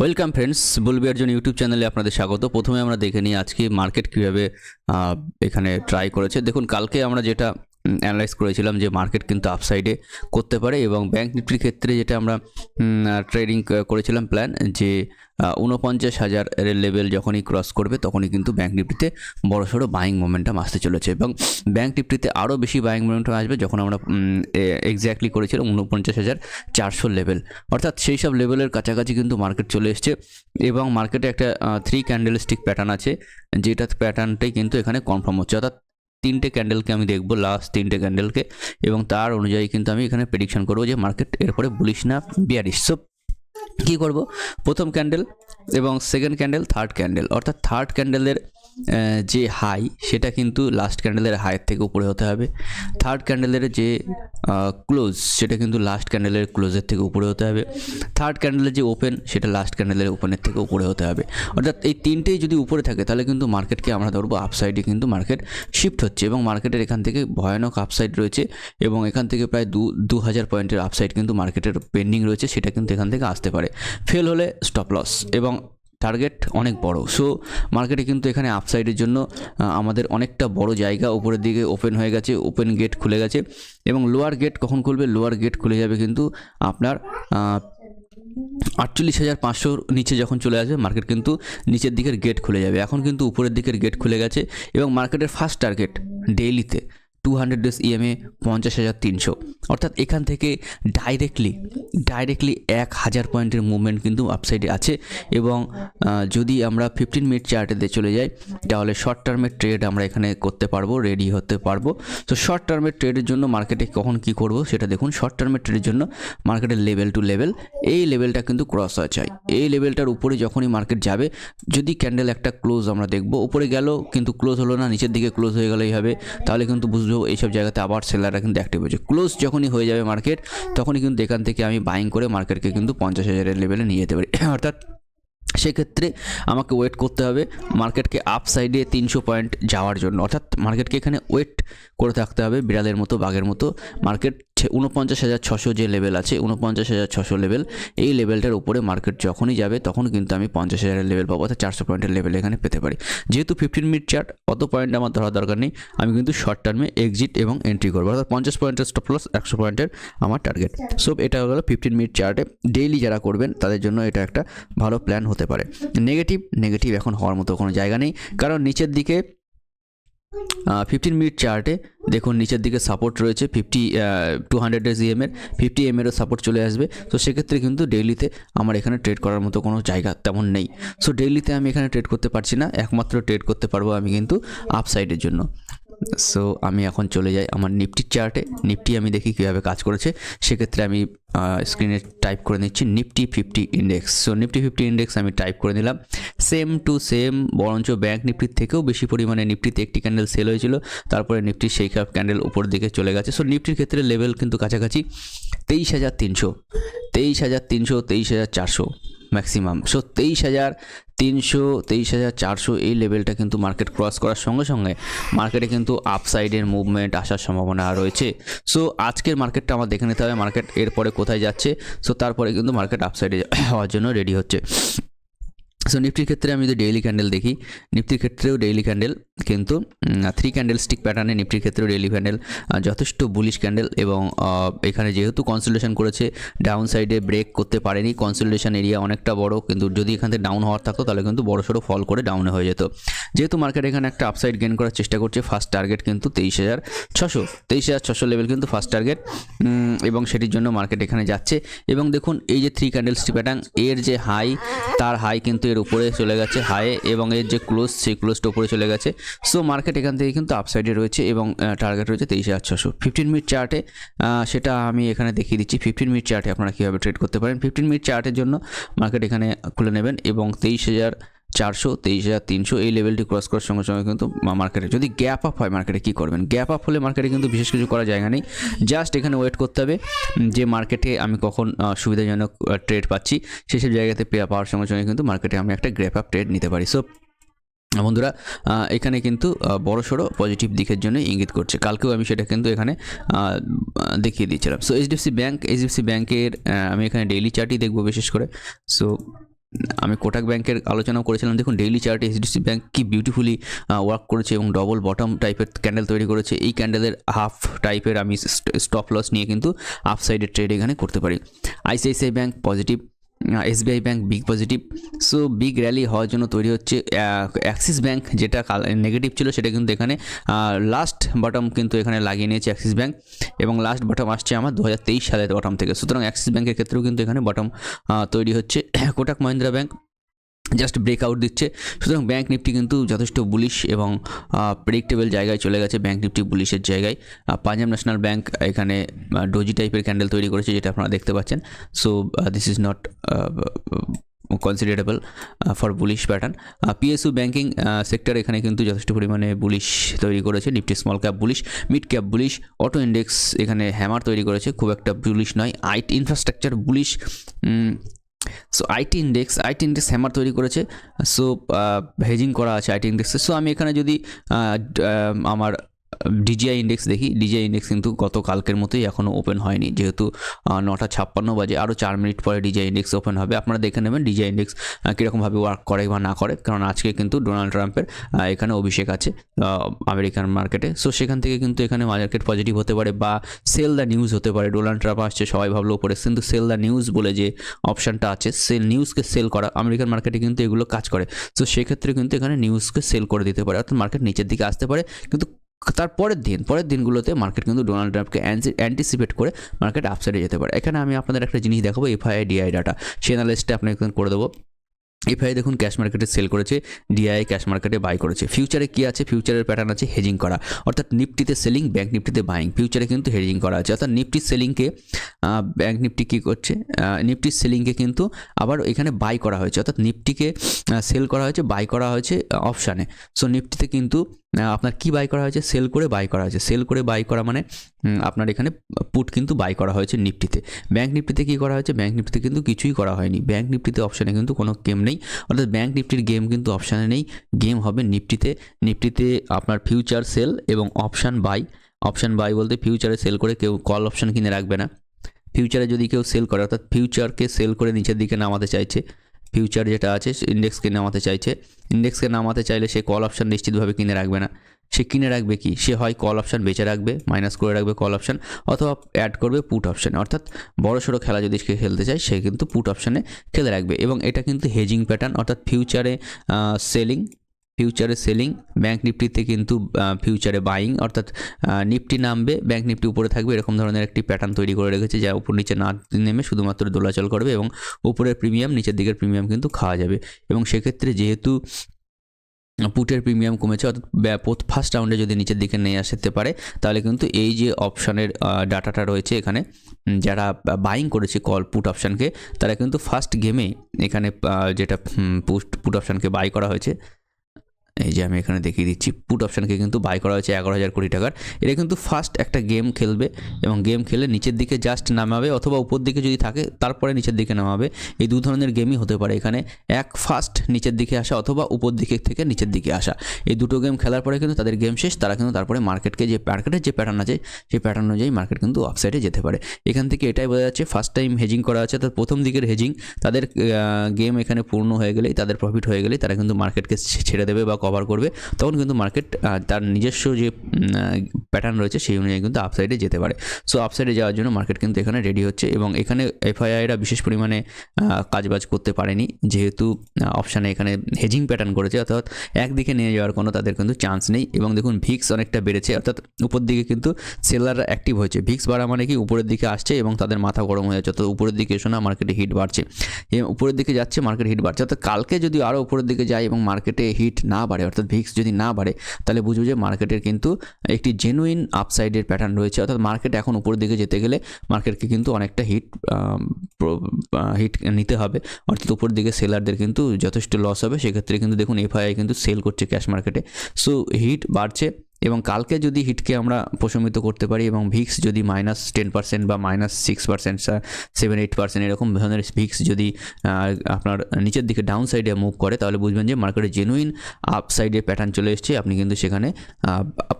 Welcome friends বলবি একজন YouTube চ্যানেলে আপনাদের স্বাগত। প্রথমে আমরা দেখে নিই আজকে মার্কেট কীভাবে এখানে ট্রাই করেছে। দেখুন, কালকে আমরা যেটা অ্যানালাইজ করেছিলাম যে মার্কেট কিন্তু আপসাইডে করতে পারে এবং ব্যাংক নিফটির ক্ষেত্রে যেটা আমরা ট্রেডিং করেছিলাম প্ল্যান যে উনপঞ্চাশ হাজারের লেভেল যখনই ক্রস করবে তখনই কিন্তু ব্যাঙ্ক নিফটিতে বড়সড় বাইং মোমেন্টাম আসতে চলেছে এবং ব্যাঙ্ক নিফটিতে আরও বেশি বাইং মোমেন্টাম আসবে যখন আমরা এক্স্যাক্টলি করেছিলাম উনপঞ্চাশ হাজার চারশো লেভেল অর্থাৎ সেই সব লেভেলের কাছাকাছি কিন্তু মার্কেট চলে এসছে এবং মার্কেটে একটা থ্রি ক্যান্ডেলস্টিক প্যাটার্ন আছে যেটা প্যাটার্নটাই কিন্তু এখানে কনফার্ম হচ্ছে। অর্থাৎ তিনটে ক্যান্ডেলকে আমি দেখব লাস্ট তিনটে ক্যান্ডেলকে এবং তার অনুযায়ী কিন্তু আমি এখানে প্রেডিকশন করব যে মার্কেট এরপরে বুলিশ না বিয়ারিশ সো কী করব? প্রথম ক্যান্ডেল এবং সেকেন্ড ক্যান্ডেল থার্ড ক্যান্ডেল অর্থাৎ থার্ড ক্যান্ডেলের যে হাই সেটা কিন্তু লাস্ট ক্যান্ডেলের হাইয়ের থেকে উপরে হতে হবে। থার্ড ক্যান্ডেলের যে ক্লোজ সেটা কিন্তু লাস্ট ক্যান্ডেলের ক্লোজের থেকে উপরে হতে হবে। থার্ড ক্যান্ডেলের যে ওপেন সেটা লাস্ট ক্যান্ডেলের ওপেনের থেকে উপরে হতে হবে। অর্থাৎ এই তিনটেই যদি উপরে থাকে, তাহলে কিন্তু মার্কেটকে আমরা ধরবো আপসাইডে কিন্তু মার্কেট শিফট হচ্ছে এবং মার্কেটের এখান থেকে ভয়ানক আপসাইড রয়েছে এবং এখান থেকে প্রায় দু দু হাজার পয়েন্টের আপসাইড কিন্তু মার্কেটের পেন্ডিং রয়েছে, সেটা কিন্তু এখান থেকে আসতে পারে। ফেল হলে স্টপ লস এবং টার্গেট অনেক বড়। সো মার্কেটে কিন্তু এখানে আপসাইডের জন্য আমাদের অনেকটা বড় জায়গা উপরের দিকে ওপেন হয়ে গেছে ওপেন গেট খুলে গেছে এবং লোয়ার গেট কখন খুলবে? লোয়ার গেট খুলে যাবে কিন্তু আপনার আটচল্লিশ হাজার পাঁচশোর নিচে যখন চলে আসবে মার্কেট কিন্তু নিচের দিকের গেট খুলে যাবে। এখন কিন্তু উপরের দিকের গেট খুলে গেছে এবং মার্কেটের ফার্স্ট টার্গেট ডেইলিতে টু হান্ড্রেড ডেজ ইএমএ পঞ্চাশ হাজার তিনশো। অর্থাৎ এখান থেকে ডাইরেক্টলি ডাইরেক্টলি এক হাজার পয়েন্টের মুভমেন্ট কিন্তু আপসাইডে আছে এবং যদি আমরা ফিফটিন মিনিট চার্টেতে চলে যাই, তাহলে শর্ট টার্মের ট্রেড আমরা এখানে করতে পারব রেডি হতে পারব। তো শর্ট টার্মের ট্রেডের জন্য মার্কেটে কখন কি করব সেটা দেখুন শর্ট টার্মের ট্রেডের জন্য মার্কেটের লেভেল টু লেভেল এই লেভেলটা কিন্তু ক্রস হওয়া চাই এই লেভেলটার উপরে যখনই মার্কেট যাবে, যদি ক্যান্ডেল একটা ক্লোজ আমরা দেখব, উপরে গেল কিন্তু ক্লোজ হলো না, নিচের দিকে ক্লোজ হয়ে গেলেই হবে, তাহলে কিন্তু বুঝব এইসব জায়গাতে আবার সেলাররা কিন্তু অ্যাক্টিভ হয়েছে। ক্লোজ যখনই হয়ে যাবে মার্কেট তখনই কিন্তু এখান থেকে আমি বাইং করে মার্কেটকে কিন্তু পঞ্চাশ হাজারের লেভেলে নিয়ে যেতে পারি। অর্থাৎ সেক্ষেত্রে আমাকে ওয়েট করতে হবে মার্কেটকে আপ সাইডে তিনশো পয়েন্ট যাওয়ার জন্য। অর্থাৎ মার্কেটকে এখানে ওয়েট করে থাকতে হবে, বিড়ালের মতো, বাঘের মতো মার্কেট উনপঞ্চাশ হাজার ছশো যে লেভেল আছে উনপঞ্চাশ হাজার ছশো লেভেল এই লেভেলটার উপরে মার্কেট যখনই যাবে, তখন কিন্তু আমি পঞ্চাশ হাজারের লেভেল পাবো, অর্থাৎ চারশো পয়েন্টের লেভেল এখানে পেতে পারি। যেহেতু ফিফটিন মিনিট চার্ট অত পয়েন্ট আমার ধরার দরকার নেই, আমি কিন্তু শর্ট টার্মে এক্সিট এবং এন্ট্রি করব, অর্থাৎ পঞ্চাশ পয়েন্টের স্টপ লস একশো পয়েন্টের আমার টার্গেট সো এটা হলো ফিফটিন মিনিট চার্টে ডেইলি যারা করবেন, তাদের জন্য এটা একটা ভালো প্ল্যান হতে পারে। নেগেটিভ নেগেটিভ এখন হওয়ার মতো কোনো জায়গা নেই, কারণ নিচের দিকে ফিফটিন মিনিট চার্টে দেখুন, নিচের দিকে সাপোর্ট রয়েছে ফিফটি টু হান্ড্রেড এস ইএমের ফিফটি এমেরও সাপোর্ট চলে আসবে। তো সেক্ষেত্রে কিন্তু ডেইলিতে আমার এখানে ট্রেড করার মতো কোনো জায়গা তেমন নেই। সো ডেইলিতে আমি এখানে ট্রেড করতে পারছি না, একমাত্র ট্রেড করতে পারব আমি কিন্তু আপসাইডের জন্য। সো আমি এখন চলে যাই আমার নিফটির চার্টে নিফটি আমি দেখি কীভাবে কাজ করেছে। সেক্ষেত্রে আমি স্ক্রিনে টাইপ করে নিচ্ছি Nifty fifty index so Nifty fifty index আমি টাইপ করে নিলাম। সেম টু সেম বরঞ্চ ব্যাংক নিফটির থেকেও বেশি পরিমাণে নিফটিতে একটি ক্যান্ডেল সেল হয়েছিল। তারপরে নিফটির সেই সব ক্যান্ডেল উপর দিকে চলে গেছে। সো নিফটির ক্ষেত্রে লেভেল কিন্তু কাছাকাছি। তেইশ হাজার তিনশো। তেইশ হাজার তিনশো, তেইশ হাজার চারশো। ম্যাক্সিমাম সো তেইশ হাজার তিনশো, তেইশ হাজার চারশো এই লেভেলটা কিন্তু মার্কেট ক্রস করার সঙ্গে সঙ্গে মার্কেটে কিন্তু আপসাইডের মুভমেন্ট আসার সম্ভাবনা রয়েছে। সো আজকের মার্কেটটা আমার দেখে নিতে হবে মার্কেট এরপরে কোথায় যাচ্ছে। সো তারপরে কিন্তু মার্কেট আপসাইডে হওয়ার জন্য রেডি হচ্ছে। সো নিফটির ক্ষেত্রে আমি যদি ডেইলি ক্যান্ডেল দেখি নিফটির ক্ষেত্রেও ডেইলি ক্যান্ডেল কিন্তু থ্রি ক্যান্ডেল স্টিক প্যাটার্নে নিফটির ক্ষেত্রেও ডেইলি ক্যান্ডেল যথেষ্ট বুলিশ ক্যান্ডেল এবং এখানে যেহেতু কনসোলেশন করেছে ডাউন সাইডে ব্রেক করতে পারেনি কনসোলেশন এরিয়া অনেকটা বড়, কিন্তু যদি এখান থেকে ডাউন হওয়ার থাকতো, তাহলে কিন্তু বড় সড়ো ফল করে ডাউনে হয়ে যেত। যেহেতু মার্কেট এখানে একটা আপসাইড গেন করার চেষ্টা করছে ফার্স্ট টার্গেট কিন্তু তেইশ হাজার ছশো তেইশ হাজার ছশো লেভেল কিন্তু ফার্স্ট টার্গেট এবং সেটির জন্য মার্কেট এখানে যাচ্ছে। এবং দেখুন, এই যে থ্রি ক্যান্ডেল স্টিক প্যাটার্ন এর যে হাই তার হাই কিন্তু এর উপরে চলে গেছে হাই এবং এর যে ক্লোজ সেই ক্লোজটা উপরে চলে গেছে। সো মার্কেট এখান থেকে কিন্তু আপসাইডে রয়েছে এবং টার্গেট রয়েছে তেইশ হাজার ছশো ফিফটিন মিনিট চার্টে সেটা আমি এখানে দেখিয়ে দিচ্ছি। ফিফটিন মিনিট চার্টে আপনারা কীভাবে ট্রেড করতে পারেন। ফিফটিন মিনিট চার্টের জন্য মার্কেট এখানে খুলে নেবেন এবং তেইশ হাজার চারশো তেইশ হাজার তিনশো এই লেভেলটি ক্রস করার সঙ্গে সঙ্গে কিন্তু মার্কেটে যদি গ্যাপ আপ হয় মার্কেটে কী করবেন? গ্যাপ আপ হলে মার্কেটে কিন্তু বিশেষ কিছু করার জায়গা নেই। জাস্ট এখানে ওয়েট করতে হবে যে মার্কেটে আমি কখন সুবিধাজনক ট্রেড পাচ্ছি সেসব জায়গাতে পাওয়ার সঙ্গে সঙ্গে কিন্তু মার্কেটে আমি একটা গ্যাপ আপ ট্রেড নিতে পারি। সো বন্ধুরা এখানে কিন্তু আহ, বড়সড় পজিটিভ দিকের জন্য ইঙ্গিত করছে। কালকেও আমি সেটা কিন্তু এখানে দেখিয়ে দিয়েছিলাম। সো এইচডিএফসি ব্যাঙ্ক এইচডিএফসি ব্যাঙ্কের আমি এখানে ডেইলি চার্টই দেখব বিশেষ করে। সো আমি কোটাক ব্যাংকের আলোচনাও করেছিলাম। দেখুন ডেইলি চার্টে এইচডিসি ব্যাংক কি বিউটিফুলি ওয়ার্ক করেছে এবং ডবল বটম টাইপের ক্যান্ডেল তৈরি করেছে। এই ক্যান্ডেলের হাফ টাইপের আমি স্টপ লস নিয়ে কিন্তু আপ সাইডের ট্রেড এখানে করতে পারি। ICICI bank positive SBI bank big positive so big rally হওয়ার জন্য তৈরি হচ্ছে অ্যাক্সিস ব্যাঙ্ক যেটা নেগেটিভ ছিল সেটা কিন্তু এখানে লাস্ট বটম কিন্তু এখানে লাগিয়ে নিয়েছে অ্যাক্সিস ব্যাঙ্ক এবং লাস্ট বটম আসছে আমার দু হাজার তেইশ সালের বটম থেকে। সুতরাং অ্যাক্সিস ব্যাঙ্কের ক্ষেত্রেও কিন্তু এখানে বটম তৈরি হচ্ছে। Kotak Mahindra bank just breakout দিচ্ছে। সুতরাং ব্যাঙ্ক নিফটি কিন্তু যথেষ্ট বুলিশ এবং প্রেডিক্টেবল জায়গায় চলে গেছে। ব্যাঙ্ক নিফটি বুলিশের জায়গায়। পাঞ্জাব ন্যাশনাল ব্যাঙ্ক এখানে ডোজি টাইপের ক্যান্ডেল তৈরি করেছে যেটা আপনারা দেখতে পাচ্ছেন। So this is not considerable for bullish pattern PSU banking sector এখানে কিন্তু যথেষ্ট পরিমাণে বুলিশ তৈরি করেছে। Nifty small cap bullish mid cap bullish auto index এখানে হ্যামার তৈরি করেছে। খুব একটা বুলিশ নয়। IT infrastructure bullish so IT index IT index hammer তৈরি করেছে। সো হেজিং করা আছে আইটি ইন্ডেক্সে সো আমি এখানে যদি ড- আহ, আমার ডিজিআই ইন্ডেক্স দেখি ডিজিআই ইন্ডেক্স কিন্তু গত কালকের মতোই এখনও ওপেন হয়নি। যেহেতু নটা ছাপ্পান্ন বাজে আরও চার মিনিট পরে ডিজিআই ইন্ডেক্স ওপেন হবে। আপনারা দেখে নেবেন ডিজিআই ইন্ডেক্স কীরকমভাবে ওয়ার্ক করে বা না করে। কারণ আজকে কিন্তু ডোনাল্ড ট্রাম্পের এখানে অভিষেক আছে আমেরিকান মার্কেটে সো সেখান থেকে কিন্তু এখানে মার্কেট পজিটিভ হতে পারে বা সেল দ্য নিউজ হতে পারে। ডোনাল্ড ট্রাম্প আসছে, সবাই ভাবলো উপরে। কিন্তু সেল দ্য নিউজ বলে যে অপশানটা আছে সেল নিউজকে সেল করা আমেরিকান মার্কেটে কিন্তু এগুলো কাজ করে। সো সেক্ষেত্রে কিন্তু এখানে নিউজকে সেল করে দিতে পারে। অর্থাৎ মার্কেট নিচের দিকে আসতে পারে। কিন্তু তার পরের দিন, পরের দিনগুলোতে মার্কেট কিন্তু ডোনাল্ড ট্রাম্পকে অ্যান্টিসিপেট করে মার্কেট আপসাইডে যেতে পারে। এখানে আমি আপনাদের একটা জিনিস দেখাবো এফআইআই ডিআই ডাটা সেই অ্যানালিস্টটা আপনি এখন করে দেবো। এফআই দেখুন ক্যাশ মার্কেটে সেল করেছে ডিআই ক্যাশ মার্কেটে বাই করেছে। ফিউচারে কি আছে? ফিউচারের প্যাটার্ন আছে হেজিং করা। অর্থাৎ নিফটিতে সেলিং ব্যাঙ্ক নিফটিতে বাইং ফিউচারে কিন্তু হেজিং করা আছে। অর্থাৎ নিফটি সেলিংকে ব্যাঙ্ক নিফটি কী করছে? নিফটির সেলিংকে কিন্তু আবার এখানে বাই করা হয়েছে। অর্থাৎ নিফটিকে সেল করা হয়েছে বাই করা হয়েছে অপশানে সো নিফটিতে কিন্তু আপনার কি বাই করা হয়েছে? সেল করে বাই করা হয়েছে। সেল করে বাই করা মানে আপনার এখানে পুট কিন্তু বাই করা হয়েছে নিফটিতে। ব্যাঙ্ক নিফটিতে কী করা হয়েছে? ব্যাঙ্ক নিফটিতে কিন্তু কিছুই করা হয়নি। ব্যাঙ্ক নিফটিতে অপশানে কিন্তু কোনো গেম নেই। অর্থাৎ ব্যাঙ্ক নিফটির গেম কিন্তু অপশানে নেই। গেম হবে নিফটিতে। নিফটিতে আপনার ফিউচার সেল এবং অপশান বাই অপশান বাই বলতে ফিউচারে সেল করে কেউ কল অপশান কিনে রাখবে না। ফিউচারে যদি কেউ সেল করে, অর্থাৎ ফিউচারকে সেল করে নিচের দিকে নামাতে চাইছে ফিউচার যেটা আছে ইন্ডেক্সকে নামাতে চাইছে। ইন্ডেক্সকে নামাতে চাইলে সে কল অপশান নিশ্চিতভাবে কিনে রাখবে না। সে কিনে রাখবে কি? সে হয় কল অপশান বেঁচে রাখবে মাইনাস করে রাখবে কল অপশান অথবা অ্যাড করবে পুট অপশানে অর্থাৎ বড় সড়ো খেলা যদি সে খেলতে চায়, সে কিন্তু পুট অপশানে খেলে রাখবে। এবং এটা কিন্তু হেজিং প্যাটার্ন অর্থাৎ ফিউচারে সেলিং ফিউচারে সেলিং ব্যাঙ্ক নিফটিতে কিন্তু ফিউচারে বাইং অর্থাৎ নিফটি নামবে ব্যাঙ্ক নিফটি উপরে থাকবে, এরকম ধরনের একটি প্যাটার্ন তৈরি করে রেখেছে, যা উপর নিচে না নেমে শুধুমাত্র দোলাচল করবে এবং উপরের প্রিমিয়াম নিচের দিকের প্রিমিয়াম কিন্তু খাওয়া যাবে। এবং সেক্ষেত্রে যেহেতু পুটের প্রিমিয়াম কমেছে, অর্থাৎ ফার্স্ট রাউন্ডে যদি নিচের দিকে নিয়ে আসতে পারে, তাহলে কিন্তু এই যে অপশানের ডাটাটা রয়েছে এখানে যারা বাইং করেছে কল পুট অপশানকে তারা কিন্তু ফার্স্ট গেমে এখানে যেটা পুট পুট অপশানকে বাই করা হয়েছে এই যে আমি এখানে দেখিয়ে দিচ্ছি পুট অপশানকে কিন্তু বাই করা হয়েছে এগারো হাজার কোটি টাকার। এটা কিন্তু ফার্স্ট একটা গেম খেলবে এবং গেম খেলে নিচের দিকে জাস্ট নামাবে অথবা উপর দিকে যদি থাকে, তারপরে নিচের দিকে নামাবে। এই দু ধরনের গেমই হতে পারে এখানে। এক ফার্স্ট নিচের দিকে আসা অথবা উপর দিকে থেকে নিচের দিকে আসা। এই দুটো গেম খেলার পরে কিন্তু তাদের গেম শেষ, তারা কিন্তু তারপরে মার্কেটকে যে মার্কেটের যে প্যাটার্ন আছে, সেই প্যাটার্ন অনুযায়ী মার্কেট কিন্তু আপসাইডে যেতে পারে। এখান থেকে এটাই বোঝা যাচ্ছে ফার্স্ট টাইম হেজিং করা আছে তার প্রথম দিকের হেজিং তাদের গেম এখানে পূর্ণ হয়ে গেলেই, তাদের প্রফিট হয়ে গেলেই তারা কিন্তু মার্কেটকে ছেড়ে দেবে বা কভার করবে, তখন কিন্তু মার্কেট তার নিজস্ব যে প্যাটার্ন রয়েছে সেই অনুযায়ী কিন্তু আপসাইডে যেতে পারে। সো আপসাইডে যাওয়ার জন্য মার্কেট কিন্তু এখানে রেডি হচ্ছে এবং এখানে এফআইআইরা বিশেষ পরিমাণে কাজবাজ করতে পারেনি। যেহেতু অপশানে এখানে হেজিং প্যাটার্ন করেছে, অর্থাৎ একদিকে নিয়ে যাওয়ার কোনো তাদের কিন্তু চান্স নেই এবং দেখুন ভিক্স অনেকটা বেড়েছে, অর্থাৎ উপর দিকে কিন্তু সেলাররা অ্যাক্টিভ হয়েছে। ভিক্স বাড়া মানে কি? উপরের দিকে আসছে এবং তাদের মাথা গরম হয়ে যাচ্ছে, অর্থাৎ উপরের দিকে এসো না মার্কেটে হিট বাড়ছে। উপরের দিকে যাচ্ছে মার্কেট হিট বাড়ছে। অর্থাৎ কালকে যদি আরও উপরের দিকে যায় এবং মার্কেটে হিট না বাড়ে অর্থাৎ ভিক্স যদি না বাড়ে, তাহলে বুঝব যে মার্কেটের কিন্তু একটি জেনুইন আপসাইডের প্যাটার্ন রয়েছে। অর্থাৎ মার্কেট এখন উপরের দিকে যেতে গেলে মার্কেটকে কিন্তু অনেকটা হিট হিট নিতে হবে। অর্থাৎ উপর দিকে সেলারদের কিন্তু যথেষ্ট লস হবে। সেক্ষেত্রে কিন্তু দেখুন এফআইআই কিন্তু সেল করছে ক্যাশ মার্কেটে সো হিট বাড়ছে। এবং কালকে যদি হিটকে আমরা প্রশমিত করতে পারি এবং ভিক্স যদি মাইনাস টেন পার্সেন্ট বা minus six percent seven eight percent এরকম ধরনের ভিক্স যদি আপনার নিচের দিকে ডাউন সাইডে মুভ করে, তাহলে বুঝবেন যে মার্কেটে জেনুইন আপ সাইডে প্যাটার্ন চলে এসছে। আপনি কিন্তু সেখানে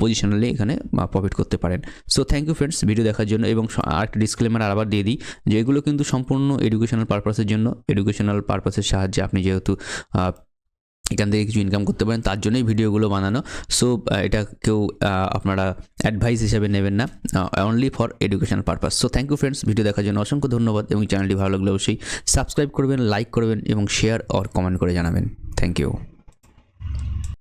পজিশনালি এখানে প্রফিট করতে পারেন। So thank you friends video দেখার জন্য এবং আরেকটা ডিসক্লেমার আবার দিয়ে দিই যে এগুলো কিন্তু সম্পূর্ণ এডুকেশনাল পারপাসের জন্য এডুকেশনাল পারপাসের সাহায্যে আপনি যেহেতু এখান থেকে কিছু ইনকাম করতে পারেন, তার জন্যই ভিডিওগুলো বানানো। সো এটা কেউ আপনারা অ্যাডভাইস হিসেবে নেবেন না only for educational purpose so thank you friends video দেখার জন্য অসংখ্য ধন্যবাদ এবং চ্যানেলটি ভালো লাগলে অবশ্যই সাবস্ক্রাইব করবেন লাইক করবেন এবং শেয়ার অর কমেন্ট করে জানাবেন। Thank you